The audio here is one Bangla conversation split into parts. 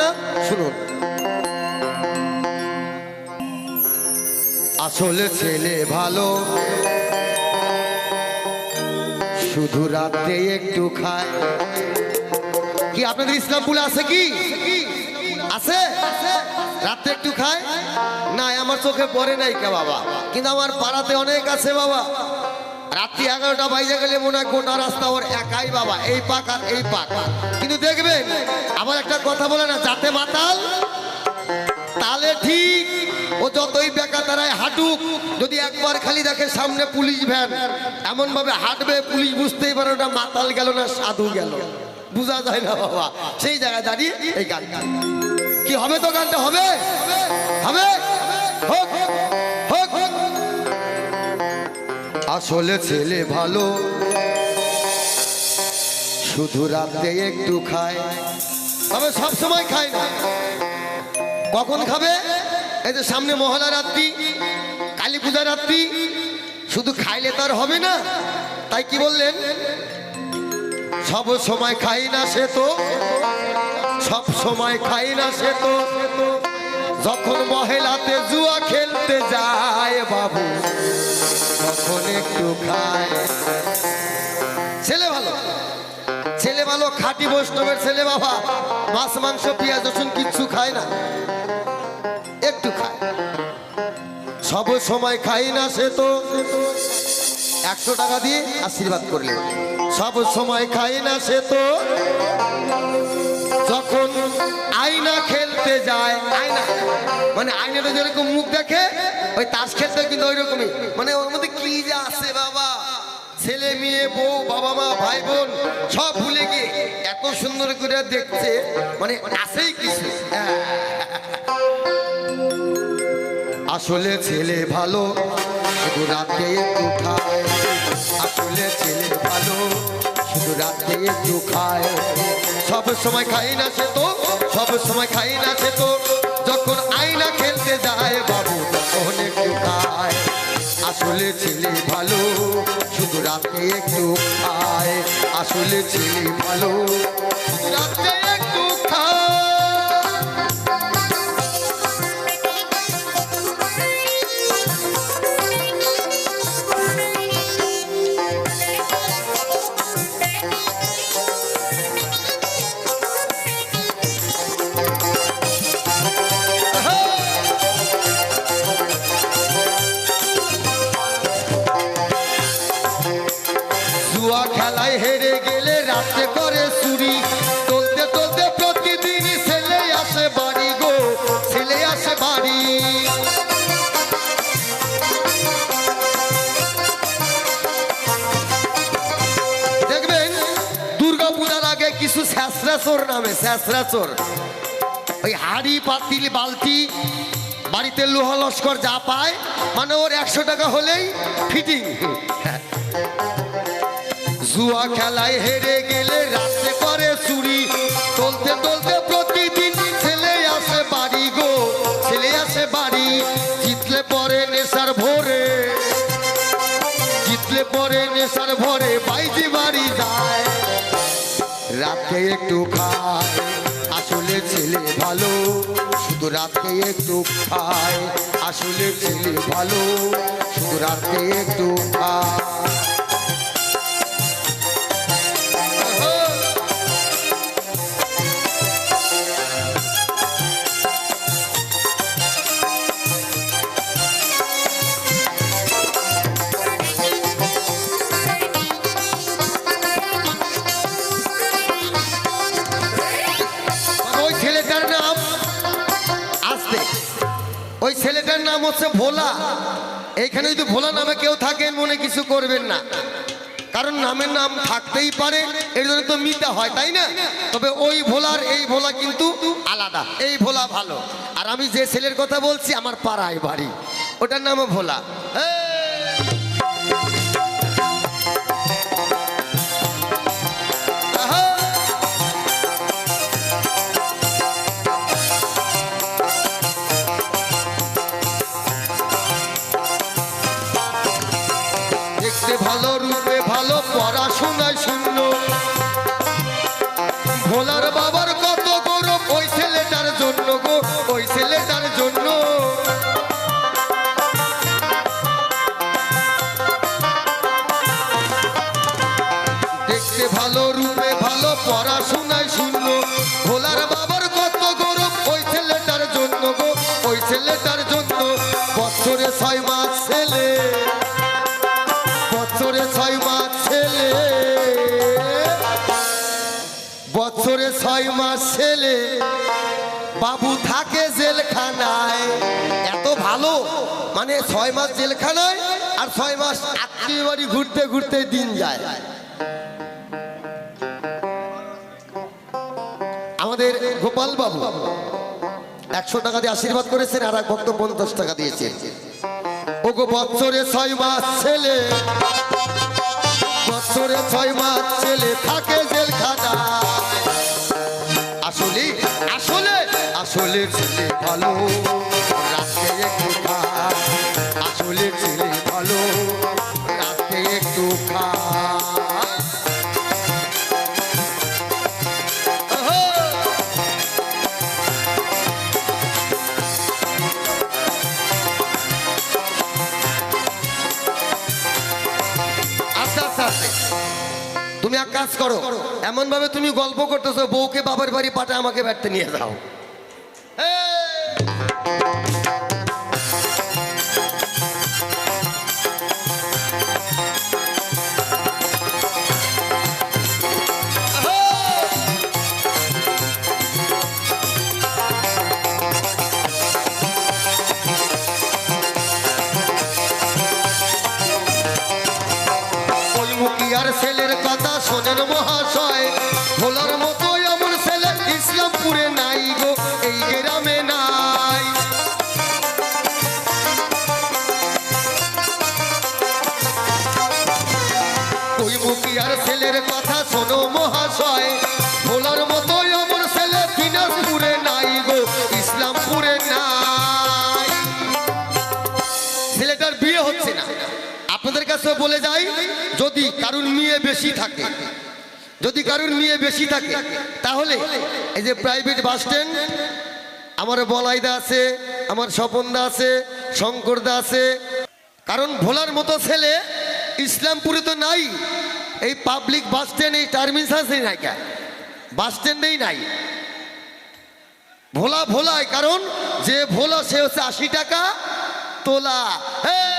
না, শুনুন। আসলে ছেলে ভালো। শুধু রাতে একটু খায়। কি আপনাদের ইসলামপুরে আছে কি? আছে? রাতে একটু খায়? না আমার চোখে পড়ে নাই কে বাবা। কিন্তু আমার পাড়াতে অনেক আছে বাবা। রাত্রি এগারোটা বাইজে গেলে মনে হয় গোটা রাস্তা ওর একাই বাবা। এই পাক আর এই পাক। কিন্তু দেখবেন আবার একটা কথা বলে না, যাতে মাতাল, তালে ঠিক, ও যতই বেকা তারাই হাঁটুক, যদি একবার খালি দেখে সামনে পুলিশ ভ্যান এমন ভাবে হাঁটবে, পুলিশ বুঝতেই পারে ওটা মাতাল গেল না সাধু গেল। বোঝা যায় না বাবা, সেই জায়গায় দাঁড়িয়ে এই গান গান কি হবে তো গানটা? হবে? হবে? আসলে ছেলে ভালো শুধু রাতে একটু খায়। তবে সব সময় খায় না। কখন খাবে? এই যে সামনে মহলা রাত্রি কালী পূজা রাত্রি, শুধু খাইলে তো আর হবে না। তাই কি বললেন? সব সময় খাই না সে তো। সব সময় খাই না সে তো। যখন মহিলাতে জুয়া খেলতে যায় বাবু, তখন একটু খায়। ছেলে ভালো? ভালো খাঁটি বৈষ্ণবের ছেলে বাবা, মাছ, মাংস, পেঁয়াজ, রসুন কিচ্ছু খায় না। একটু খায়। সব সময় খাই না সে তো। একশো টাকা দিয়ে আশীর্বাদ করলে। সব সময় খাই না সে তো। যখন আয়না খেলতে যায়, আয়না। মানে আয়নাটা যেরকম মুখ দেখে, ওই তাস খেলতে কিন্তু ওই রকমই মানে ওর মধ্যে কি যে আছে বাবা। ছেলে মেয়ে, বউ, বাবা মা, ভাই বোন, সব ভুলে গিয়ে এত সুন্দর করে দেখছে মানে আসেই কিছু। হ্যাঁ। আসলে ছেলে ভালো, শুধু রাতে একটু খায়। আসলে ছেলে ভালো, শুধু রাতে একটু খায়। সব সময় খাই না সে তো, সব সময় খাই না সে তো। যখন আয়না খেলতে যায়, বাবু তখন একটু খায়। আসলে ছেলে ভালো শুধু রাতে একটু খায়। আসলে ছেলে ভালো রাতে স্যাঁচরা চোর নামে স্যাঁচরা চোর ওই হাড়ি, পাতিল, বালতি, বাড়িতে লোহা, লস্কর যা পায় মানে ওর একশো টাকা হলেই ফিটিং জুয়া খেলায় হেরে গেলে রাতে করে চুরি। চলতে চলতে প্রতিদিন ছেলে আসে বাড়ি গো, ছেলে আসে বাড়ি। জিতলে পরে নেশার ভোরে, জিতলে পরে নেশার ভরে বাইজি বাড়ি যায়। রাতে একটু খায়। আসলে ছেলে ভালো, শুধু রাতে একটু খায়। আসলে ছেলে ভালো, শুধু রাতে একটু খায়। ওই ছেলেটার নাম হচ্ছে ভোলা। এইখানে যদি ভোলা নামে কেউ থাকেন মনে কিছু করবেন না। কারণ নামের নাম থাকতেই পারে, এর জন্য তো মিতে হয়, তাই না? তবে ওই ভোলার এই ভোলা কিন্তু আলাদা, এই ভোলা ভালো। আর আমি যে ছেলের কথা বলছি, আমার পাড়ায় বাড়ি। ওটার নামও ভোলা। এই! বাবু থাকে জেলখানায়। এত ভালো? মানে ছয় মাস জেলখানায় আর ছয় মাস আত্মীয় ঘুরতে ঘুরতে দিন যায়। আমাদের গোপাল বাবু একশো টাকা দিয়ে আশীর্বাদ করেছেন আর এক ভক্ত পঞ্চাশ টাকা দিয়েছেন ও গো বছরে ছয় মাস ছেলে। বছরে ছয় মাস ছেলে থাকে জেলখানা আসলে আসলে আসলে ভালো রাতে একটু তুমি এক কাজ করো এমন ভাবে তুমি গল্প করতেছো, বউকে বাবার বাড়ি পাঠা আমাকে ব্যাটতে নিয়ে যাও। মুখিয়ার ছেলের কথা শোনেন মহাশয়, ভোলার মতো এমন ছেলে ইসলামপুরে নাই গো, এই গ্রামে নাই। ওই মুখিয়ার ছেলের কথা শোনো মহাশয়, ভোলার মতো কাছে বলে যাই যদি কারুর মেয়ে বেশি থাকে, যদি কারুর মেয়ে বেশি থাকে, তাহলে এই যে প্রাইভেট বাস স্ট্যান্ড আমার বলাইদা আছে, আমার স্বপনদা আছে, শঙ্করদা আছে। কারণ ভোলার মতো ছেলে ইসলামপুরে তো নাই, এই পাবলিক বাস স্ট্যান্ড এই টার্মিনাস নাই কা? বাস স্ট্যান্ডেই নাই। ভোলা ভোলায়, কারণ যে ভোলা, সে হচ্ছে আশি টাকা তোলা। হে!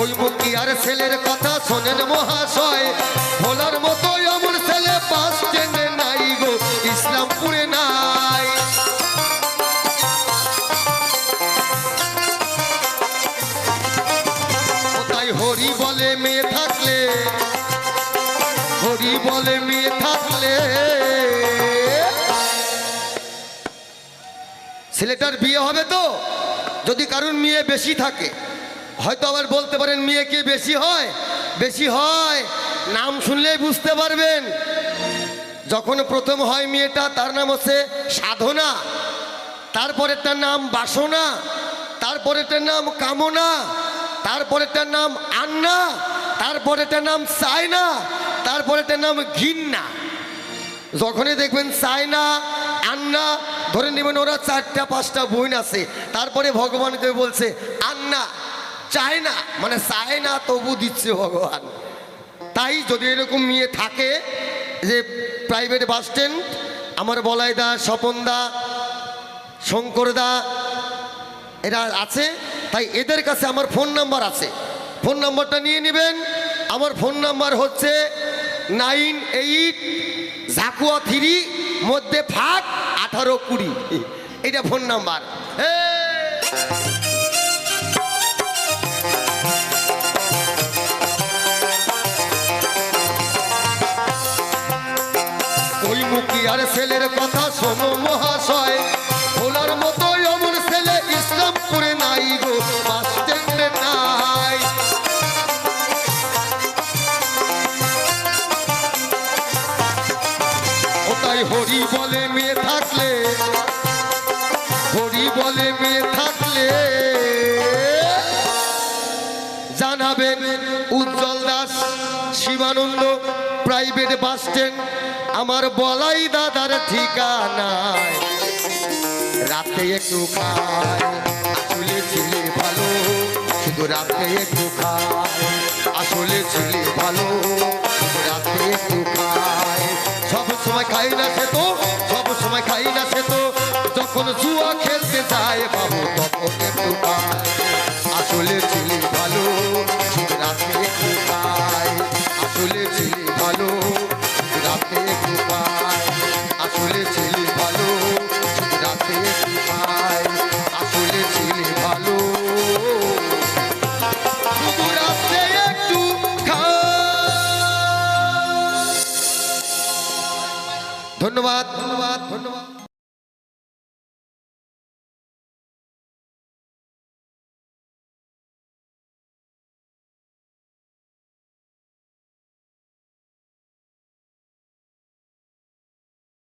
ওই মুখী আর ছেলের কথা শোনেন মহাশয়? ভোলার মতো এমন ছেলে বাস স্ট্যান্ডে নাই গো, ইসলামপুরে নাই। তাই হরি বলে মেয়ে থাকলে? হরি বলে মেয়ে থাকলে? ছেলেটার বিয়ে হবে তো? যদি কারুর মেয়ে বেশি থাকে। হয়তো আবার বলতে পারেন, মেয়ে কে বেশি হয়? বেশি হয়। নাম শুনলেই বুঝতে পারবেন। যখন প্রথম হয় মেয়েটা, তার নাম হচ্ছে সাধনা। তারপরেরটার নাম বাসনা। তারপরেরটার নাম কামনা। তারপরেরটার নাম আন্না। তারপরেরটার নাম চায়না তারপরেরটার নাম ঘিন্না যখনই দেখবেন চায়না আন্না, ধরে নেবেন ওরা চারটা, পাঁচটা বোন আছে। তারপরে ভগবানকে বলছে, আন্না। চায় না মানে চায় না, তবু দিচ্ছে ভগবান। তাই যদি এরকম মেয়ে থাকে, যে প্রাইভেট বাস স্ট্যান্ড আমার বলাইদা, স্বপনদা, শঙ্করদা, এরা আছে, তাই এদের কাছে আমার ফোন নাম্বার আছে। ফোন নাম্বারটা নিয়ে নেবেন। আমার ফোন নাম্বার হচ্ছে নাইন এইট ঝাকুয়া থ্রি, মধ্যে ফাঁক আঠারো কুড়ি। এটা ফোন নাম্বার ওই মুখী আর ছেলের কথা শোনো মহাশয়। ভোলার মতো অমর ছেলে ইসলামপুরে নাই গো নাই। ও হরি বলে মেয়ে থাকলে, হরি বলে মেয়ে থাকলে। জান শিবানন্দ প্রাইভেট বাস স্ট্যান্ড, আমার বলাই দাদার ঠিকানায় রাতে একটু খায় ছিলে ভালো, শুধু রাতে একটু খায়, আসলে ছিলে ভালো রাতে একটু খায়। সব সময় খাই না সে তো, সব সময় খাই না সে তো, যখন জুয়া খেলতে যায় বাবু তখন একটু খায়। আসলে ছিলে ধন্যবাদ